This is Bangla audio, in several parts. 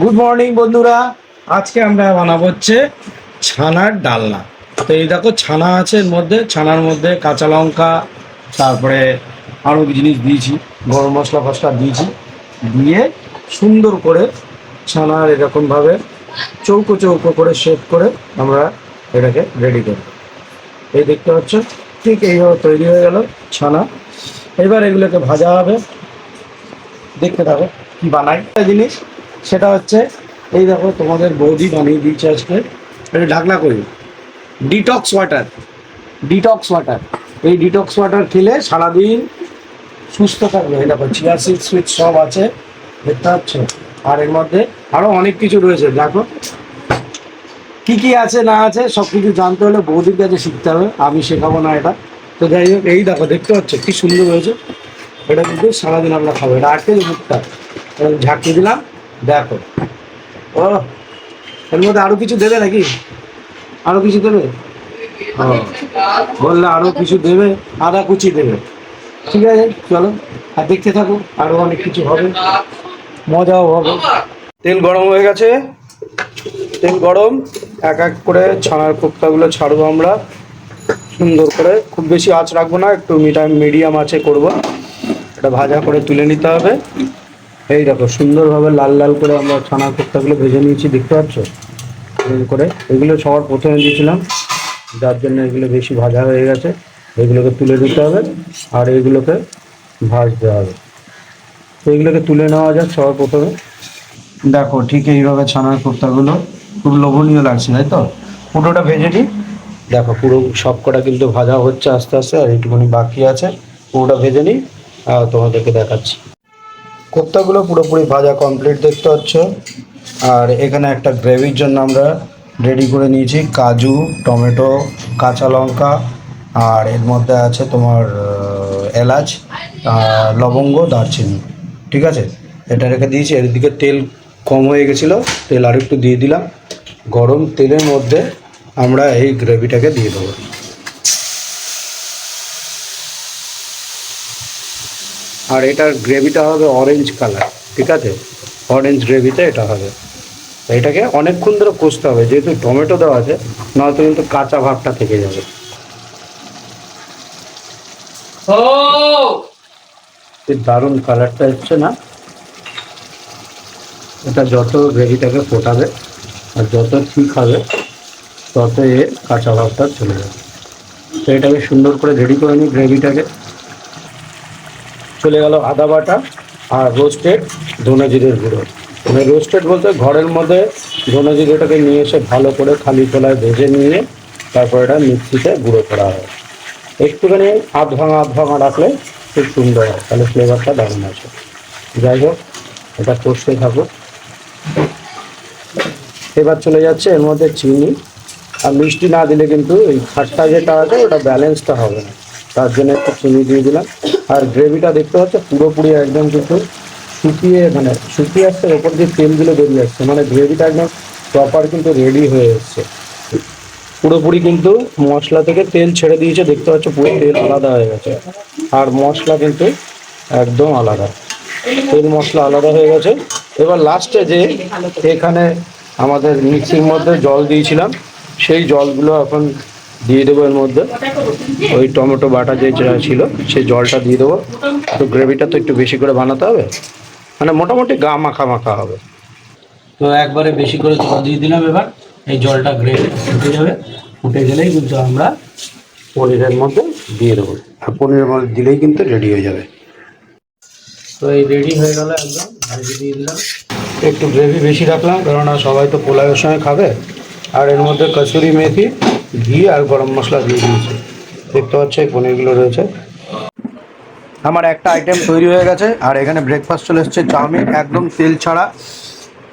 গুড মর্নিং বন্ধুরা। আজকে আমরা বানাবো হচ্ছে ছানার ডালনা। তো এই দেখো, ছানা আছে এর মধ্যে। ছানার মধ্যে কাঁচা লঙ্কা, তারপরে আরও জিনিস দিয়েছি। গরম মশলা ফসলা দিয়েছি। দিয়ে সুন্দর করে ছানার এরকমভাবে চৌকো চৌকো করে শেপ করে আমরা এটাকে রেডি করব। এই দেখতে পাচ্ছ? ঠিক এইভাবে তৈরি হয়ে গেল ছানা। এবার এগুলোকে ভাজা হবে। দেখতে থাকো, কি বানাই জিনিস সেটা হচ্ছে, এই দেখো তোমাদের বৌদি বানিয়ে দিয়েছে আজকে। এটা ঢাকনা করি। ডিটক্স ওয়াটার ডিটক্স ওয়াটার এই ডিটক্স ওয়াটার খেলে সারাদিন সুস্থ থাকবে। এই দেখো চিয়া সিড সুইট সব আছে। দেখতে পাচ্ছ? আর এর মধ্যে আরও অনেক কিছু রয়েছে। দেখো, কি কি আছে, না আছে, সব কিছু জানতে হলে বৌদির কাছে শিখতে হবে। আমি শেখাবো না এটা। তো যাই হোক, এই দেখো, দেখতে পাচ্ছ? কি সুন্দর হয়েছে। এটা কিন্তু সারাদিন আমরা খাব। এটা আটকে মুখটা। ঝাঁকিয়ে দিলাম। দেখো। ও, এর মধ্যে আরও কিছু দেবে নাকি? আরও কিছু দেবে? বললে আরও কিছু দেবে, আদা কুচি দেবে। ঠিক আছে, চলো। আর দেখতে থাকো, আরও অনেক কিছু হবে। মজাও হবে। তেল গরম হয়ে গেছে। তেল গরম, এক এক করে ছানার কোপ্তাগুলো ছাড়বো আমরা। সুন্দর করে। খুব বেশি আঁচ রাখব না, একটু মিডিয়াম মিডিয়াম আঁচে করব। এটা ভাজা করে তুলে নিতে হবে। এই দেখো, সুন্দরভাবে লাল লাল করে আমরা ছানা কোপ্তাগুলো ভেজে নিয়েছি, দেখতে পাচ্ছ? করে, এগুলো সবার প্রথমে দিয়েছিলাম, যার জন্য এগুলো বেশি ভাজা হয়ে গেছে। এগুলোকে তুলে দিতে হবে, আর এগুলোকে ভাজতে হবে। তো এগুলোকে তুলে নেওয়া যাক সবার প্রথমে। দেখো, ঠিক এইভাবে ছানার কোপ্তাগুলো খুব লোভনীয় লাগছে, তাই তো? পুরোটা ভেজে নিই। দেখো, পুরো সব কটা কিন্তু ভাজা হচ্ছে আস্তে আস্তে, আর একটুখানি বাকি আছে। পুরোটা ভেজে নিই, আর তোমাদেরকে দেখাচ্ছি। কোপ্তাগুলো পুরোপুরি ভাজা কমপ্লিট দেখতে পাচ্ছ। আর এখানে একটা গ্রেভির জন্য আমরা রেডি করে নিয়েছি কাজু, টমেটো, কাঁচা লঙ্কা, আর এর মধ্যে আছে তোমার এলাচ লবঙ্গ, দারচিনি, ঠিক আছে? এটা রেখে দিয়েছি, এদিকে তেল কম হয়ে গেছিল, তেল আর একটু দিয়ে দিলাম। গরম তেলের মধ্যে আমরা এই গ্রেভিটাকে দিয়ে দেবো। আর এটার গ্রেভিটা হবে অরেঞ্জ কালার ঠিক আছে? অরেঞ্জ গ্রেভিতে এটা হবে। এটাকে অনেকক্ষণ ধরে কষতে হবে যেহেতু টমেটো দেওয়া আছে নয়তো কিন্তু কাঁচা ভাবটা থেকে যাবে। দারুণ কালারটা এসছে না? এটা যত গ্রেভিটাকে ফোটাবে আর যত ঠিক হবে তত এ কাঁচা ভাবটা চলে যাবে। তো এটাকে সুন্দর করে রেডি করে নিই গ্রেভিটাকে। চলে গেল আদা বাটা আর রোস্টেড ধনে জিরের গুঁড়ো। মানে রোস্টেড বলতে ঘরের মধ্যে ধনে জিরেটাকে নিয়ে এসে ভালো করে খালি তোলায় ভেজে নিয়ে তারপর এটা মিক্সিতে গুঁড়ো করা হয়। একটুখানি আধ ভাঙা আধ ভাঙা রাখলে খুব সুন্দর হয়, তাহলে ফ্লেভারটা দারুণ আছে যাই হোক, এটা কষতে থাকো। এবার চলে যাচ্ছে এর মধ্যে চিনি। আর মিষ্টি না দিলে কিন্তু এই খাট্টা যেটা আছে ওটা ব্যালেন্সটা হবে না। তার জন্য একটু চিনি দিয়ে দিলাম। আর গ্রেভিটা দেখতে পাচ্ছ, পুরোপুরি একদম কিন্তু শুকিয়ে মানে শুকিয়ে আসছে, ওপর দিয়ে তেলগুলো বেরিয়ে আসছে। মানে গ্রেভিটা একদম প্রপার কিন্তু রেডি হয়ে এসছে। পুরোপুরি কিন্তু মশলা থেকে তেল ছেড়ে দিয়েছে, দেখতে পাচ্ছ পুরো তেল আলাদা হয়ে গেছে। আর মশলা কিন্তু একদম আলাদা। তেল মশলা আলাদা হয়ে গেছে। এবার লাস্টে যে এখানে আমাদের মিক্সির মধ্যে জল দিয়েছিলাম, সেই জলগুলো এখন দিয়ে দেবো এর মধ্যে। ওই টমেটো বাটা যে ছিল সেই জলটা দিয়ে দেবো। তো গ্রেভিটা তো একটু বেশি করে বানাতে হবে। মানে মোটামুটি গা মাখা মাখা হবে। তো একবারে বেশি করে জল দিয়ে দিলাম এবার। এই জলটা গ্রেভি ফুটে যাবে। ফুটে গেলেই কিন্তু আমরা পনিরের মধ্যে দিয়ে দেবো। আর পনিরের মধ্যে দিলেই কিন্তু রেডি হয়ে যাবে। তো এই রেডি হয়ে গেল একদম। দিয়ে দিলাম। একটু গ্রেভি বেশি রাখলাম কেননা সবাই তো পোলাওয়ের সঙ্গে খাবে। আর এর মধ্যে কসুরি মেথি, ঘি আর গরম মশলা দিয়ে দিয়েছি। দেখতে পাচ্ছ, এই পনিরগুলো রয়েছে। আমার একটা আইটেম তৈরি হয়ে গেছে, আর এখানে ব্রেকফাস্ট চলে এসছে, চাউমিন। একদম তেল ছাড়া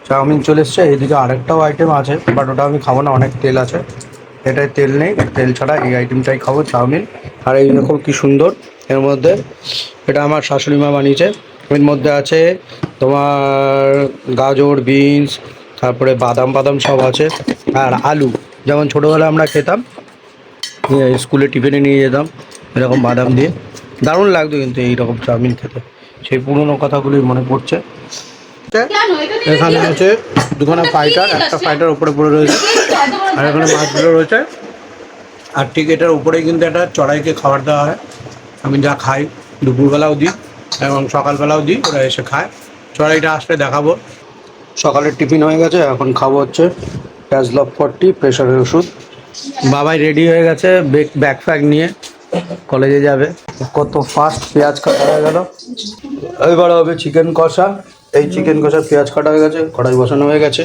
চাউমিন চলে এসছে। এইদিকে আরেকটাও আইটেম আছে বাট ওটা আমি খাব না, অনেক তেল আছে। এটায় তেল নেই, তেল ছাড়া এই আইটেমটাই খাব, চাউমিন। আর এই রকম কি সুন্দর, এর মধ্যে এটা আমার শাশুড়ি মা বানিয়েছে। এর মধ্যে আছে তোমার গাজর, বিনস তারপরে বাদাম বাদাম সব আছে। আর আলু, যেমন ছোটোবেলায় আমরা খেতাম স্কুলে টিফিনে নিয়ে যেতাম, এরকম বাদাম দিয়ে। দারুণ লাগতো কিন্তু এইরকম চাউমিন খেতে। সেই পুরনো কথাগুলোই মনে পড়ছে। এখানে আছে দুখানা ফাইটার একটা ফাইটার উপরে পড়ে রয়েছে, আর এখানে মাছগুলো রয়েছে। আর ঠিক এটার উপরেই কিন্তু একটা চড়াইকে খাবার দেওয়া হয়। আমি যা খাই, দুপুরবেলাও দিই এবং সকালবেলাও দিই, ওরা এসে খায়। চড়াইটা আসলে দেখাবো। সকালের টিফিন হয়ে গেছে এখন খাব হচ্ছে ট্যাজলভ ফর্টি প্রেশারের ওষুধ। বাবাই রেডি হয়ে গেছে ব্যাগ ফ্যাগ নিয়ে কলেজে যাবে। কত ফাস্ট পেঁয়াজ কাটা হয়ে গেল। এবার হবে চিকেন কষা। এই চিকেন কষা পেঁয়াজ কাটা হয়ে গেছে কড়াই বসানো হয়ে গেছে।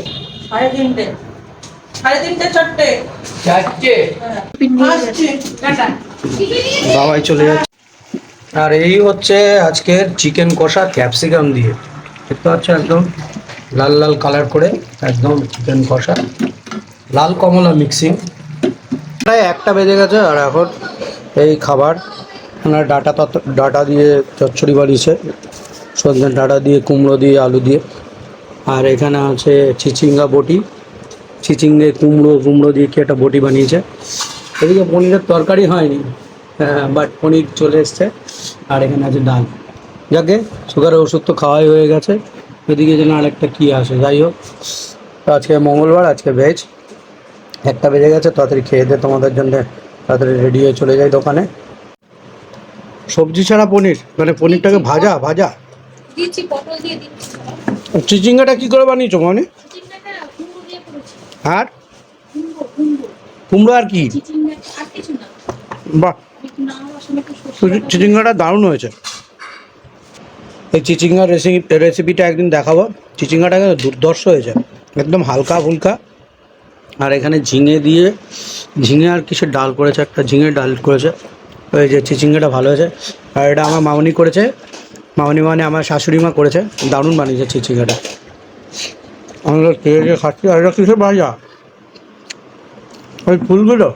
বাবাই চলে যাচ্ছে। আর এই হচ্ছে আজকের চিকেন কষা ক্যাপসিকাম দিয়ে। দেখতে পাচ্ছ একদম? লাল লাল কালার করে একদম চিকেন কষা। লাল কমলা মিক্সিং প্রায় একটা বেজে গেছে আর এখন এই খাবার। ওনার ডাটা তত, ডাটা দিয়ে চচ্চড়ি বানিয়েছে। সজনের ডাটা দিয়ে, কুমড়ো দিয়ে, আলু দিয়ে। আর এখানে আছে চিচিঙ্গা বটি। চিচিঙ্গে কুমড়ো কুমড়ো দিয়ে কি একটা বটি বানিয়েছে। এদিকে পনিরের তরকারি হয়নি হ্যাঁ বাট পনির চলে এসছে। আর এখানে আছে ডাল। যাকে সুগারের ওষুধ তো খাওয়াই হয়ে গেছে। এদিকে যেন আরেকটা কী আসে যাই হোক। তো আজকে মঙ্গলবার আজকে ভেজ একটা বেজে গেছে তাড়াতাড়ি খেয়ে দে তোমাদের জন্য তাড়াতাড়ি রেডি হয়ে চলে যাই দোকানে। সবজি ছাড়া পনির মানে পনিরটাকে ভাজা ভাজা। দিয়ে চিচিঙ্গাটা কী করে বানিয়েছো মানে? দিয়ে আর? কুমড়ো আর কি? বাহ। চিচিঙ্গাটা দারুণ হয়েছে। এই চিচিঙ্গার রেসিপি রেসিপিটা একদিন দেখাবো। চিচিঙ্গাটা কিন্তু দুর্ধর্ষ হয়েছে একদম হালকা ফুলকা। আর এখানে ঝিঙে দিয়ে ঝিঙে আর কিসের ডাল করেছে একটা ঝিঙে ডাল করেছে। ওই যে চিচিঙ্গাটা ভালো হয়েছে। আর এটা আমার মামনি করেছে। মামনি মানে আমার শাশুড়ি মা করেছে। দারুণ বানিয়েছে চিচিঙ্গাটা। আমরা খেয়ে খেয়ে খাচ্ছি আর এটা কিসের ভাজা? ওই ফুলগুলো?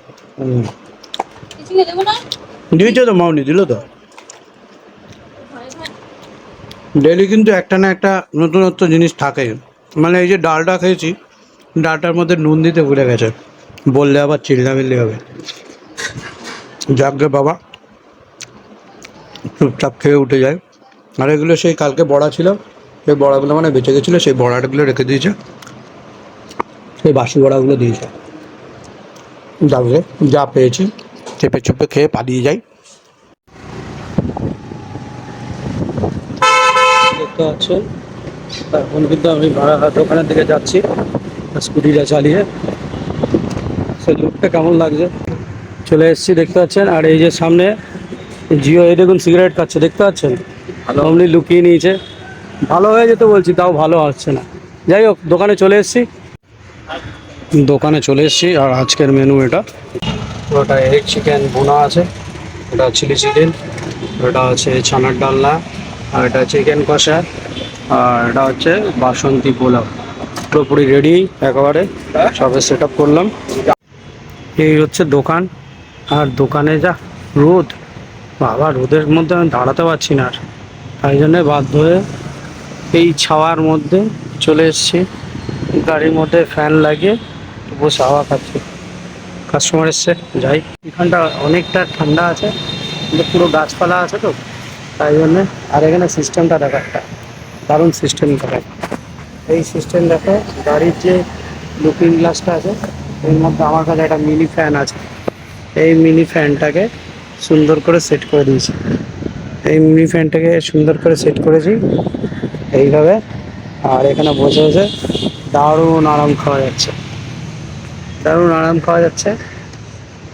দিয়েছে তো মামনি দিল তো। ডেলি কিন্তু একটা না একটা নতুনত্ব জিনিস থাকে। মানে এই যে ডালটা খেয়েছি, ডালটার মধ্যে নুন দিতে ভুলে গেছে। বললে আবার চিল্লা চিল্লামিল্লি হবে। যাক গে বাবা, চুপচাপ খেয়ে উঠে যায়। আর এগুলো সেই কালকে বড়া ছিল, সেই বড়াগুলো মানে বেঁচে গেছিল, সেই বড়াগুলো রেখে দিয়েছে। সেই বাসি বড়াগুলো দিয়েছে। যাবে যা পেয়েছি চেপে চুপে খেয়ে পালিয়ে যাই। দেখতে পাচ্ছেন এখন কিন্তু আমি ভাড়াঘাট দোকানের দিকে যাচ্ছি। স্কুটিটা চালিয়ে। সে লুকটা কেমন লাগছে? চলে এসেছি দেখতে পাচ্ছেন। আর এই যে সামনে জিও এই দেখুন সিগারেট খাচ্ছে দেখতে পাচ্ছেন? ভালো অমনি লুকিয়ে নিয়েছে। ভালো হয়ে যেতে বলছি তাও ভালো আসছে না। যাই হোক দোকানে চলে এসেছি। দোকানে চলে এসেছি আর আজকের মেনু এটা। ওটা এগ চিকেন বোনা আছে। ওটা চিলি চিকেন ওটা আছে ছানার ডালনা। আর এটা চিকেন কষা, আর এটা হচ্ছে বাসন্তী পোলাও। পুরোপুরি রেডি একেবারে সবে সেট করলাম। এই হচ্ছে দোকান। আর দোকানে যা রোদ, বাবা, রোদের মধ্যে আমি দাঁড়াতে পারছি না আর। তাই জন্যে বাধ্য হয়ে এই ছাওয়ার মধ্যে চলে এসেছি। গাড়ির মধ্যে ফ্যান লাগিয়ে বসে হাওয়া খাচ্ছি। কাস্টমার এসছে, যাই। এখানটা অনেকটা ঠান্ডা আছে, কিন্তু পুরো গাছপালা আছে তো। তাই জন্যে আর এখানে সিস্টেমটা দেখো একটা। দারুণ সিস্টেম দেখো। এই সিস্টেম দেখো, গাড়ির যে লুকিং গ্লাসটা আছে, এর মধ্যে আমার কাছে একটা মিনি ফ্যান আছে। এই মিনি ফ্যানটাকে সুন্দর করে সেট করে দিয়েছি। এই মিনি ফ্যানটাকে সুন্দর করে সেট করেছি এইভাবে। আর এখানে বসে বসে দারুণ আরাম খাওয়া যাচ্ছে। দারুণ আরাম খাওয়া যাচ্ছে।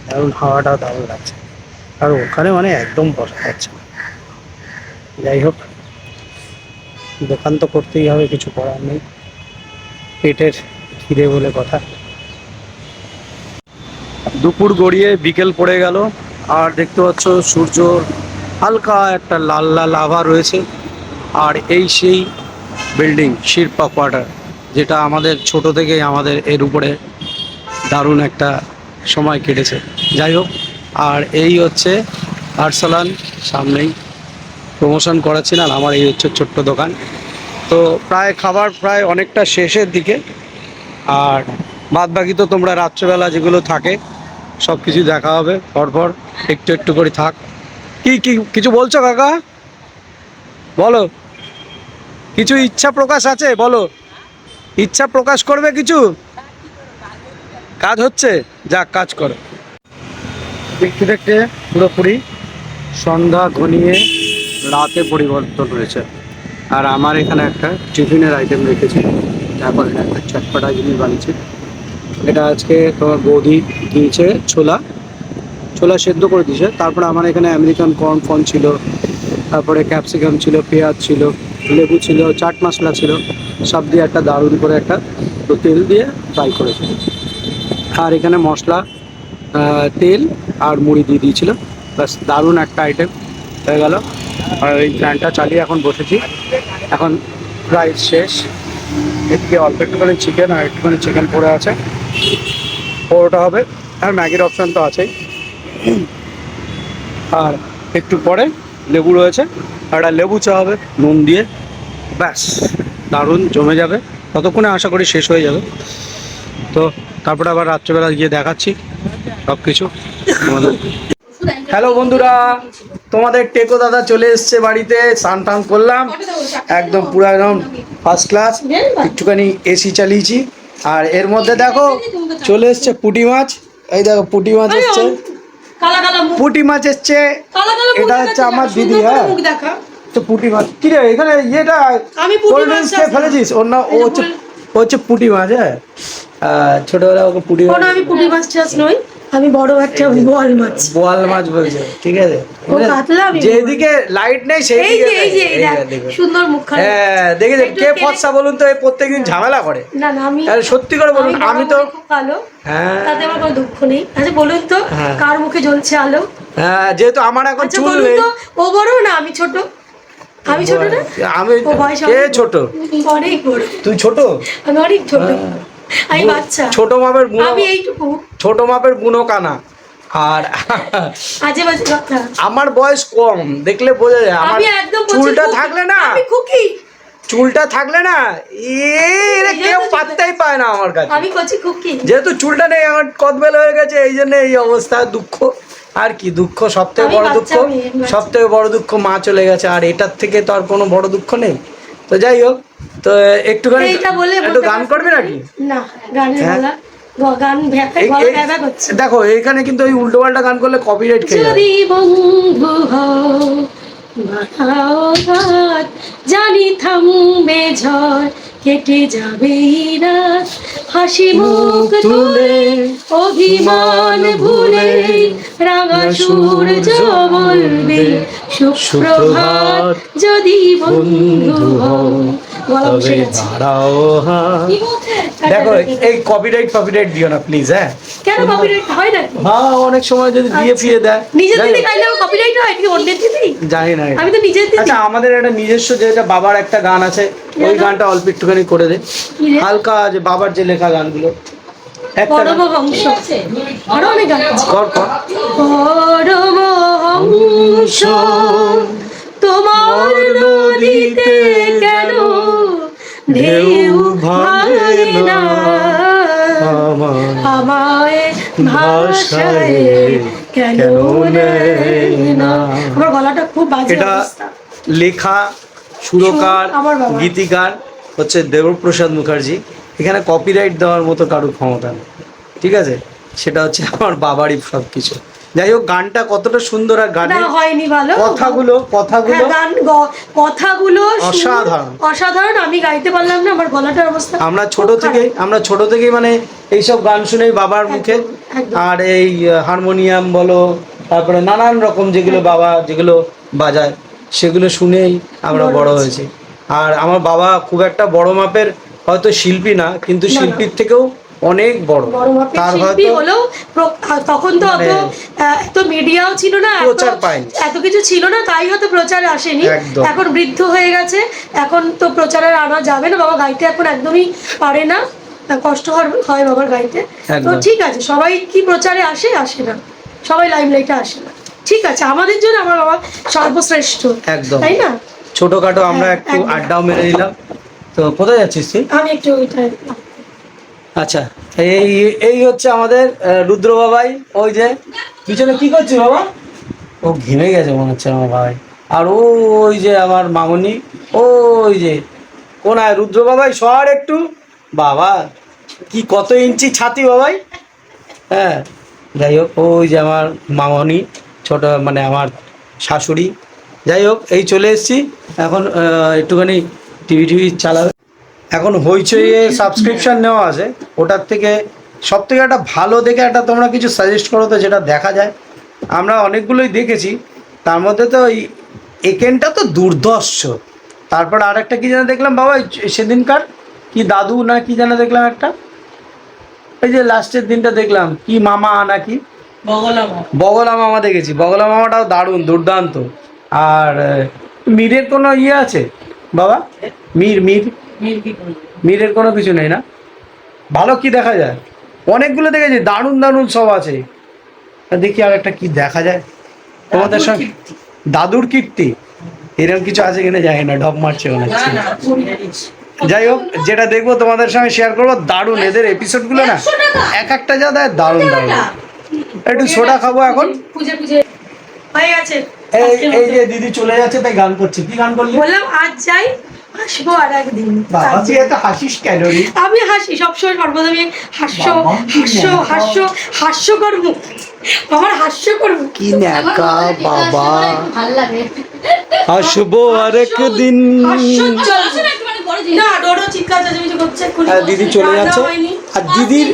দারুণ হাওয়াটাও দারুণ লাগছে। আর ওখানে মানে একদম বসা যাচ্ছে। যাই হোক, দোকান তো করতেই হবে, কিছু করার নেই। পেটের খিদে বলে কথা। দুপুর গড়িয়ে বিকেল পড়ে গেল, আর দেখতে পাচ্ছ সূর্যর হালকা একটা লাল লাল আভা রয়েছে, আর এই সেই বিল্ডিং শিরপা কোয়ার্টার, যেটা আমাদের ছোট থেকেই আমাদের এর উপরে দারুণ একটা সময় কেটেছে। যাই হোক, আর এই হচ্ছে আরসালান, সামনেই প্রমোশন করাচ্ছিলাম আমার এই হচ্ছে ছোট্ট দোকান। তো প্রায় খাবার প্রায় অনেকটা শেষের দিকে, আর বাদ বাকি তো তোমরা রাত্রেবেলা যেগুলো থাকে সব কিছু দেখা হবে, পরপর একটু একটু করে থাক। কি কি, কিছু বলছো কাকা? বলো। কিছু ইচ্ছা প্রকাশ আছে? বলো। ইচ্ছা প্রকাশ করবে কিছু? কাজ হচ্ছে? যাক, কাজ করো। দেখতে দেখতে পুরোপুরি সন্ধ্যা ঘনিয়ে রাতে পরিবর্তন হয়েছে। আর আমার এখানে একটা টিফিনের আইটেম রেখেছি। তারপর এটা একটা চটপটা জিনিস বানিয়েছি। এটা আজকে তোমার বৌদি দিয়েছে ছোলা। ছোলা সেদ্ধ করে দিয়েছে। তারপরে আমার এখানে আমেরিকান কর্ন ফর্ন ছিল। তারপরে ক্যাপসিকাম ছিল, পেঁয়াজ ছিল, লেবু ছিল, চাট মশলা ছিল। সব দিয়ে একটা দারুণ করে একটা তো তেল দিয়ে ফ্রাই করেছে। আর এখানে মশলা তেল আর মুড়ি দিয়ে দিয়েছিল ব্যাস, দারুণ একটা আইটেম হয়ে গেল। আর এই প্ল্যানটা চালিয়ে এখন বসেছি। এখন প্রায় শেষ। এদিকে অল্প একটুখানি চিকেন আর একটুখানি চিকেন পড়ে আছে। পরোটা হবে। আর ম্যাগির অপশান তো আছেই। আর একটু পরে লেবু রয়েছে। আর একটা লেবু চা হবে, নুন দিয়ে। ব্যাস, দারুণ জমে যাবে। ততক্ষণে আশা করি শেষ হয়ে যাবে। তো তারপরে আবার রাত্রেবেলা গিয়ে দেখাচ্ছি সব কিছু হ্যালো বন্ধুরা। তোমাদের টেকো দাদা চলে এসছে বাড়িতে স্নান টান করলাম। একদম পুরো একদম ফার্স্ট ক্লাস একটুখানি এসি চালিয়েছি। আর এর মধ্যে দেখো চলে। এসছে পুঁটি মাছ। এই দেখো পুঁটি মাছ এসছে। পুঁটি মাছ এসছে। এটা হচ্ছে আমার দিদি, হ্যাঁ। তো পুঁটি মাছ। কি রে এখানে ইয়েটা কোল্ড ড্রিঙ্কস খেয়ে ফেলেছিস? ওর না ও হচ্ছে। ও হচ্ছে পুঁটি মাছ হ্যাঁ। ছোটবেলা ওকে পুঁটি মাছ আমি পুঁটি মাছ চাষ নই। আমি বড় একটা বোয়াল মাছ। বোয়াল মাছ বলছে ঠিক আছে? যেদিকে লাইট নেই সেই। সুন্দর মুখখানা। হ্যাঁ দেখেছেন? কে ফর্সা বলুন তো এই প্রত্যেকদিন ঝামেলা করে। না না আমি সত্যি করে বলুন আমি তো ভালো হ্যাঁ। তাতে আমার কোনো দুঃখ নেই। আচ্ছা বলুন তো হ্যাঁ। কার মুখে জ্বলছে আলো? হ্যাঁ যেহেতু আমার এখন আচ্ছা চুল নেই ও বড় না আমি ছোট? আমি ছোট না? আমি কে ছোট? অনেক বড়। তুই ছোট? আমি অনেক ছোট। আমি বাচ্চা। ছোট মাপের আমি এইটুকু। ছোট মাপের বুনো কানা আর আমার বয়স কম দেখলে বোঝা যায়। আমার চুলটা থাকলে না চুলটা থাকলে না এ কেউ পাত্তাই পায় না আমার কাছে। আমি খুকি যেহেতু চুলটা নেই আমার কদবেল হয়ে গেছে এই জন্য এই অবস্থা দুঃখ। আর কি দুঃখ? সব থেকে বড় দুঃখ? সব থেকে বড় দুঃখ মা চলে গেছে আর এটার থেকে তো আর কোনো বড় দুঃখ নেই। তো যাই হোক তো একটুখানি একটু গান করবি নাকি? না গানের দেখো এখানে কিন্তু ওই উল্টো পাল্টা গান করলে কপিরাইট খেয়ে যদি বন্ধু জানি থামবে ঝড় কেটে যাবে রাত হাসি মুখ তুলে অভিমান ভুলে রাঙা সূর্য বলবে সুপ্রভাত যদি বন্ধু হও। বলছে দেখো এই কপিরাইট কপিরাইট দিও না প্লিজ হ্যাঁ। কেন কপিরাইট হয় নাকি হ্যাঁ অনেক সময় যদি দিয়ে ফিরে দেয়। নিজের যাই দিদি হোক, কপিরাইট হয় কি অন্যের দিদি? জানি না। আমি তো নিজের দিদি। আচ্ছা আমাদের একটা নিজস্ব যেটা বাবার একটা গান আছে ওই গানটা অল্প একটুখানি করে দে। হালকা যে বাবার যে লেখা গানগুলো। পরম হংস আরও অনেক গান কর কর। পরম হংস তোমার নদীতে কেন ঢেউ ভাঙে না। আমায় ভাষায় কেন না? আমার গলাটা খুব বাজে এটা লেখা সুরকার। গীতিকার হচ্ছে দেবপ্রসাদ মুখার্জি। এখানে কপিরাইট দেওয়ার মতো কারোর ক্ষমতা নেই। ঠিক আছে? সেটা হচ্ছে আমার বাবারই সব কিছু যাই হোক গানটা কতটা সুন্দর আর না গানের হয়নি ভালো কথাগুলো কথাগুলো হ্যাঁ, গান কথাগুলো অসাধারণ। অসাধারণ আমি গাইতে পারলাম না আমার গলাটার অবস্থা আমরা ছোট থেকে আমরা ছোট থেকেই মানে এইসব গান শুনে বাবার মুখে আর এই হারমোনিয়াম বলো তারপরে নানান রকম যেগুলো বাবা যেগুলো বাজায় সেগুলো শুনেই আমরা বড় হয়েছি। আর আমার বাবা খুব একটা বড় মাপের হয়তো শিল্পী না কিন্তু। শিল্পীর থেকেও অনেক বড়। বড় তার শিল্পী হলেও তখন তো অত মানে- এত মিডিয়াও ছিল না প্রচার পায়নি। এত কিছু ছিল না তাই হয়তো প্রচার আসেনি। এখন বৃদ্ধ হয়ে গেছে এখন তো প্রচারে আনা যাবে না বাবা গাইতে এখন একদমই পারে না কষ্ট হয়- বাবার গাইতে। তো ঠিক আছে সবাই কি প্রচারে আসে আসে না। সবাই লাইমলাইটে আসে না। ঠিক আছে আমাদের জন্য আমার বাবা সর্বশ্রেষ্ঠ একদম। তাই না? ছোটখাটো আমরা একটু আড্ডাও মেরে দিলাম। তো কোথায় যাচ্ছিস তুই? আমি একটু ওইটা আচ্ছা এই এই হচ্ছে আমাদের রুদ্র বাবাই। ওই যে, পিছনে কি করছিস বাবা? ও ঘেমে গেছে মনে হচ্ছে আমার বাবাই আর ওই যে আমার মামনি ওই যে, কোনায় রুদ্র বাবাই, সর একটু। বাবা, কি কত ইঞ্চি ছাতি বাবাই। হ্যাঁ যাই হোক, ওই যে আমার মামনি, ছোট মানে আমার শাশুড়ি। যাই হোক, এই চলে এসেছি। এখন একটুখানি টিভি টিভি চালাবে। এখন হইচইয়ে সাবস্ক্রিপশন নেওয়া আছে। ওটার থেকে সব থেকে একটা ভালো দেখে একটা তোমরা কিছু সাজেস্ট করো তো যেটা দেখা যায়। আমরা অনেকগুলোই দেখেছি। তার মধ্যে তো ওই একেনটা তো দুর্ধর্ষ। তারপর আর একটা কি যেন দেখলাম বাবা সেদিনকার কি দাদু না কি যেন দেখলাম একটা? এই যে লাস্টের দিনটা দেখলাম কি মামা না কি বগলা মামা দেখেছি। বগলা মামাটাও দারুণ দুর্দান্ত। আর মীরের কোনো ইয়ে আছে? বাবা মীর মীর? মীরের কোনো? কিছু নেই না। ভালো কি দেখা যায়? অনেকগুলো দেখেছি দারুণ দারুণ সব আছে। দেখি আর একটা কি দেখা যায়। তোমাদের সঙ্গে দাদুর কীর্তি? এরকম কিছু আছে কিনা জানি না ঢপ মারছে যাই হোক যেটা দেখব তোমাদের সঙ্গে শেয়ার করব দারুণ এদের এপিসোডগুলো না। এক একটা যা দেয় দারুণ দারুণ। একটু সোডা খাব এখন। এই এই যে দিদি চলে যাচ্ছে তাই গান করছি। কি গান করলি? বললাম আজ যাই আসব আর একদিন। বাবা তুই এত হাসিস কেন রে? আমি হাসি সবসময় সর্বদা আমি হাস্য হাস্য। হাস্য হাস্যকর মুখ আমার হাস্যকর মুখ কি ন্যাকা বাবা। ভালো লাগে। হাসবো আর একদিন। না ডোডো চিৎকার চেঁচামেচি করছে হ্যাঁ, দিদি চলে যাচ্ছে। আর দিদির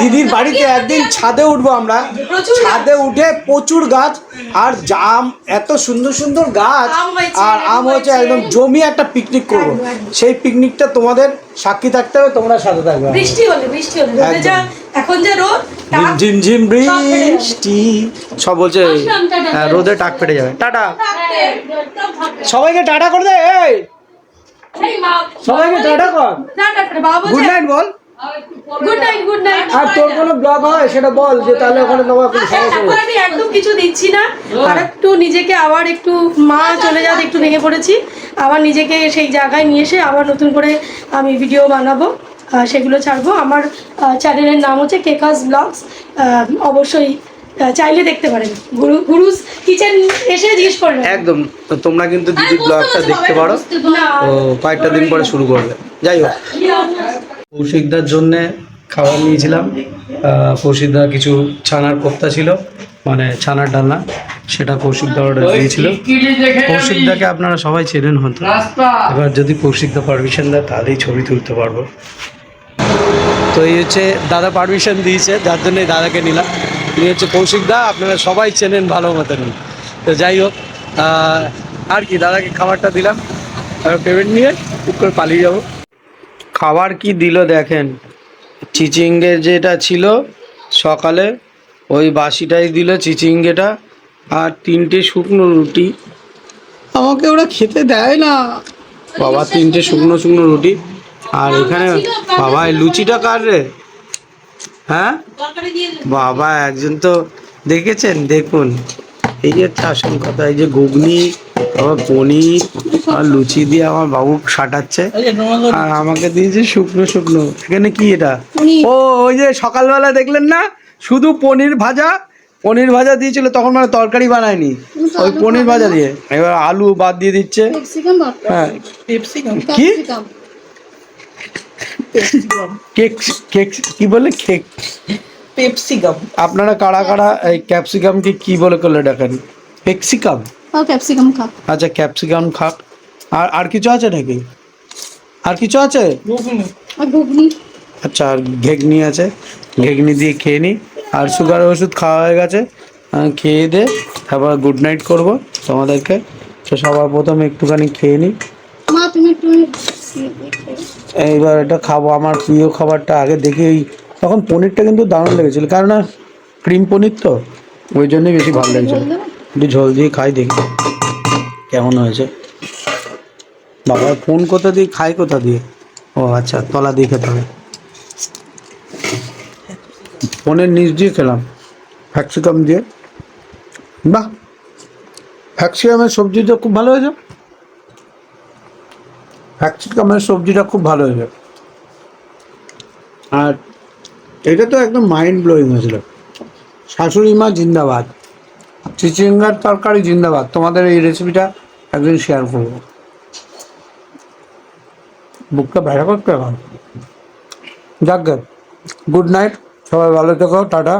দিদির বাড়িতে একদিন ছাদে উঠবো আমরা। ছাদে উঠে প্রচুর গাছ আর জাম এত সুন্দর সুন্দর গাছ। আর আম হচ্ছে একদম জমি একটা পিকনিক করব। সেই পিকনিকটা তোমাদের সাক্ষী থাকতে হবে তোমরা সাথে থাকবে। বৃষ্টি হলে বৃষ্টি হলে। এখন যা রোদ সব ফেটে যাবে। বৃষ্টি। সব বলছে টাটা। হ্যাঁ, রোদে টাক পেটে যাবে। টাটা। সবাইকে টাটা করে দে এই। সবাইকে টাটা কর। গুড নাইট বল গুড নাইট গুড নাইট আর তোর কোনো ব্লগ হয়? সেটা বল যে তাহলে ওখানে কোনো সমস্যা এখন আমি একদম কিছু দিচ্ছি না। আর একটু নিজেকে আবার একটু মা চলে যাতে একটু ভেঙে পড়েছি। আবার নিজেকে সেই জায়গায় নিয়ে এসে আবার নতুন করে আমি ভিডিও বানাবো। সেগুলো ছাড়বো। আমার চ্যানেলের নাম হচ্ছে কেকাস ব্লগস। অবশ্যই চাইলে দেখতে পারেন। গুরু গুরুস কিচেন এসে জিজ্ঞেস করবেন একদম। তো তোমরা কিন্তু দিদির ব্লগটা দেখতে পারো। তো কয়েকটা দিন পরে শুরু করবে। যাই হোক। কৌশিকদার জন্যে খাবার নিয়েছিলাম। কৌশিকদার কিছু ছানার কোপ্তা ছিল মানে ছানার ডালনা সেটা কৌশিকদা অর্ডার দিয়েছিল। কৌশিকদাকে আপনারা সবাই চেনেন হতো এবার যদি কৌশিকদা পারমিশন দেয় তাহলেই ছবি তুলতে পারব। তো এই হচ্ছে দাদা পারমিশন দিয়েছে যার জন্য এই দাদাকে নিলাম। ইনি হচ্ছে কৌশিকদা আপনারা সবাই চেনেন ভালো মতন। তো যাই হোক আর কি দাদাকে খাবারটা দিলাম। পেমেন্ট নিয়ে টুক করে পালিয়ে যাব। খাবার কি দিল দেখেন? চিচিঙ্গে যেটা ছিল সকালে, ওই বাসিটাই দিল চিচিঙ্গেটা আর তিনটে শুকনো রুটি। আমাকে ওরা খেতে দেয় না। বাবা, তিনটে শুকনো শুকনো রুটি। আর এখানে বাবা লুচিটা কার রে? হ্যাঁ। বাবা, একজন তো দেখেছেন? দেখুন। এই যে আসল কথা, এই যে ঘুগনি আবার পনির আর লুচি দিয়ে আমার বাবু সাটাচ্ছে। আর আমাকে দিয়েছে শুকনো শুকনো। এখানে কি এটা? ও ওই যে সকালবেলা দেখলেন না? শুধু পনির ভাজা পনির ভাজা দিয়েছিল তখন মানে তরকারি বানায়নি। ওই পনির ভাজা দিয়ে। এবার আলু বাদ দিয়ে দিচ্ছে। হ্যাঁ। কি? কেক কেক কি বলে? কেক। পেপসিকাম আপনারা কারা কারা এই ক্যাপসিকামকে কি বলে করলে ডাকেন পেক্সিকাম ও ক্যাপসিকাম খা আচ্ছা ক্যাপসিকাম খাক। আর আর কিছু আছে নাকি? আর কিছু আছে? আর ঘুগনি। আচ্ছা আর ঘেগনি আছে। ঘেগনি দিয়ে খেয়ে নিই আর সুগার ওষুধ খাওয়া হয়ে গেছে। খেয়ে দে। তারপর গুড নাইট করব তোমাদেরকে। তো সবার প্রথমে একটুখানি খেয়ে নিই মা তুমি একটু এইবার এটা খাব। আমার প্রিয় খাবারটা আগে দেখি ওই তখন পনিরটা কিন্তু দারুণ লেগেছিল। কারণ না ক্রিম পনির তো। ওই জন্যই বেশি ভালো লেগেছিল। একটু ঝোল দিয়ে খাই, দেখি কেমন হয়েছে। বাবা ফোন কোথা দিয়ে, খাই কোথা দিয়ে? ও আচ্ছা তলা দিয়ে খেতে হবে। ফোনের নিচ দিয়ে খেলাম, ফ্যাক্সিকাম দিয়ে। বাহ! ফ্যাক্সিকামের সবজিটা খুব ভালো হয়েছে। ক্যাপসিকামের সবজিটা খুব ভালো হয়েছে। আর এটা তো একদম মাইন্ড ব্লোয়িং হয়েছিল। শাশুড়ি মা জিন্দাবাদ। চিচিঙ্গার তরকারি জিন্দাবাদ। তোমাদের এই রেসিপিটা একদিন শেয়ার করব। বুকটা ভেড়া করতে এখন? যাক গুড নাইট সবাই ভালো থেকো, টাটা।